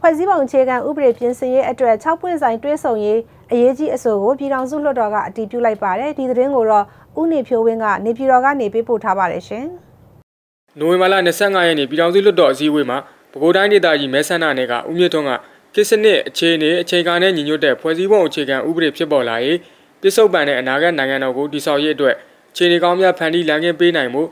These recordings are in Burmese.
ဖွဲ့စည်းပုံအခြေခံဥပဒေပြင်ဆင်ရေးအတွက်6ပွင့်ဆိုင်တွဲဆုံရေးအရေးကြီးအဆိုကိုပြည်ထောင်စုလွှတ်တော်ကအတည်ပြုလိုက်ပါတယ်ဒီသတင်းကိုတော့ဦးနေဖြိုးဝင်းကနေပြည်တော်ကနေပေးပို့ထားပါတယ်ရှင်နိုဝင်ဘာလ25ရက်နေ့ပြည်ထောင်စုလွှတ်တော်အစည်းအဝေးမှာပဲခူးတိုင်းဒေသကြီးမဲဆန္ဒနယ်ကဦးမြင့်ထွန်းကကိစ္စနစ်အခြေအနေအချိန်ကာနဲ့ညီညွတ်တဲ့ဖွဲ့စည်းပုံအခြေခံဥပဒေဖြစ်ပေါ်လာရေးပြစ္ဆုတ်ပန်တဲ့အနာဂတ်နိုင်ငံတော်ကိုတည်ဆောက်ရေးအတွက်ခြေနေကောင်းများဖန်တီးလမ်းကင်းပေးနိုင်မှု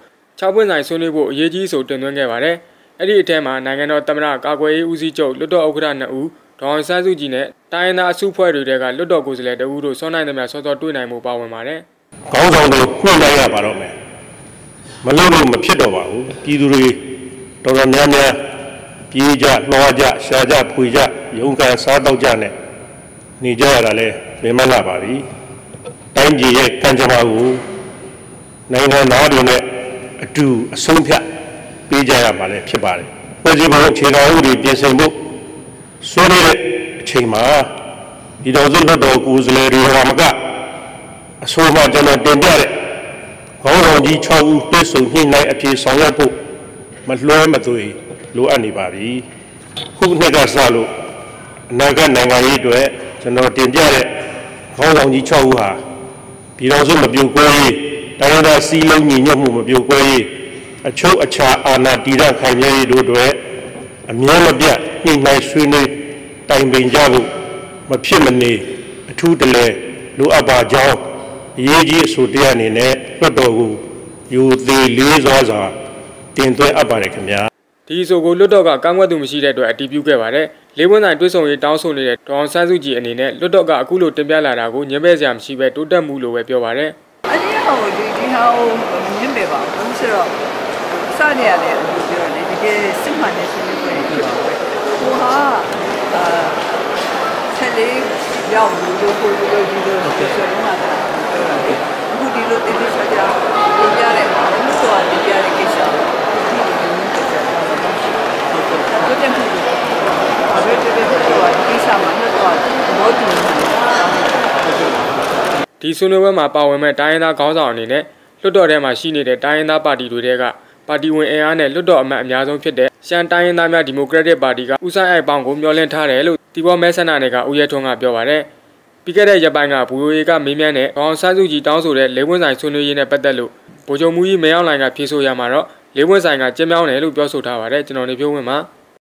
6ပွင့်ဆိုင်ဆွေးနွေးဖို့အရေးကြီးဆိုတင်သွင်းခဲ့ပါတယ်။ အဲ့ဒီအထက်မှာနိုင်ငံတော်သမ္မတကာကွယ်ရေးဦးစီးချုပ်လွတ်တော်ဥက္ကဋ္ဌ2ဦးဒေါအောင်ဆန်းစုကြည်နဲ့တိုင်းရင်းသားအစုဖွဲ့တွေကလွတ်တော်ကိုယ်စားလှယ်တဦးတို့ဆွမ်းနိုင်သမျှစောစောတွေ့နိုင်မှုပါဝင်ပါတယ်။ခေါင်းဆောင်တို့ညှိနှိုင်းရပါတော့မယ်။မလုပ်လို့မဖြစ်တော့ပါဘူး။ပြည်သူတွေတော်တော်များများပြေးကြလွှားကြရှာကြဖွေကြရုန်းကန်စားတော့ကြနဲ့နေကြရတာလဲမမလာပါပြီ။တိုင်းပြည်ရဲ့ကံကြမ္မာကိုနိုင်ငံသားတွေနဲ့အတူအဆုံးဖြတ် ပေးကြရမှာလည်းဖြစ်ပါတယ်။ပြည်စည်းပုံအခြေခံဥပဒေပြင်ဆင်ဖို့ဆွေးနွေးတဲ့အချိန်မှာဒီတော်စုလွှတ်တော်ကိုယ်စားလှယ်တွေကမကအဆိုမှကျွန်တော်တင်ပြတဲ့ခေါင်းဆောင်ကြီး6ဦးတွေ့ဆုံညှိနှိုင်းအပြေဆောင်ရွက်ဖို့မလွှဲမသွေလိုအပ်နေပါပြီ။ခုနှစ်ကစလို့အနာဂတ်နိုင်ငံရေးအတွက်ကျွန်တော်တင်ပြတဲ့ခေါင်းဆောင်ကြီး6ဦးဟာပြည်တော်စုမပြုတ်ကွဲရေးတိုင်းဒေသစီးလုံးညီညွတ်မှုမပြုတ်ကွဲရေး အချုပ်အခြာအာဏာတည်ရခိုင်မြဲရေးတို့အတွက်အမြဲမပြတ်ညှိနှိုင်းဆွေးနွေးတိုင်ပင်ကြဖို့မဖြစ်မနေအထူးတလဲလိုအပ်ပါကြောင်းအရေးကြီးအဆိုတရားအနေနဲ့လွှတ်တော်ကိုယူသေးလေးစွာစွာတင်သွင်းအပ်ပါတယ်ခင်ဗျာဒီဆိုကိုလွတ်တော်ကကန့်ကွက်သူမရှိတဲ့အတွက်အတည်ပြုခဲ့ပါတယ်။လေးဝန်းဆိုင်တွဲဆုံရေးတောင်းဆိုနေတဲ့ဒေါအောင်ဆန်းစုကြည်အနေနဲ့လွတ်တော်ကအခုလိုတင်ပြလာတာကိုညှင်းပယ်စရာမရှိပဲတိုးတက်မှုလို့ပဲပြောပါတယ်။အရင်ကဟိုဒီဒီဟာကိုညှင်းပယ်ပါဘူးဆိုတော့ စနေရတယ်ပြောတယ်တကယ်စစ်မှန်တဲ့ဆွေးနွေးပွဲဖြစ်ပါပဲ။ဟိုဟာအာဆက်လေးရောက်လို့လို့ကိုလိုဒီလိုဆိုတော့မှတာအခုဒီလိုတည်တည်ချာချာပြောရတဲ့မှာလို့ဆိုတော့ပြရတဲ့ကိစ္စတို့တက်မှုအဘယ်တည်းကတော့ဒီစာမှာတော့ဘောတူနေတာဒီဆွေးနွေးပွဲမှာပါဝင်မဲ့တိုင်းရင်းသားခေါင်းဆောင်အနေနဲ့လွှတ်တော်ထဲမှာရှိနေတဲ့တိုင်းရင်းသားပါတီတွေက ပါတီဝင်အင်အားနဲ့လွှတ်တော်အမတ်အများဆုံးဖြစ်တဲ့ရှမ်းတိုင်းရင်းသားများဒီမိုကရက်တစ်ပါတီကဦးဆိုင်အိုက်ပေါင်ကိုမျှော်လင့်ထားတယ်လို့တီဘောမဲဆန္ဒနယ်ကဦးရဲထွန်းကပြောပါတယ်ပြီးခဲ့တဲ့ရက်ပိုင်းကဘူယိုအေကမေးမြန်းတဲ့အောင်ဆန်းစုကြည်တောင်းဆိုတဲ့လေးဝန်းဆိုင်ဆွေးနွေးရေးနဲ့ပတ်သက်လို့ဗိုလ်ချုပ်မူကြီးမဲအောင်လိုင်ကဖြေဆိုရမှာတော့လေးဝန်းဆိုင်ကကျင်းမြောင်းတယ်လို့ပြောဆိုထားပါတယ်ကျွန်တော်နေဖြိုးဝင်ပါ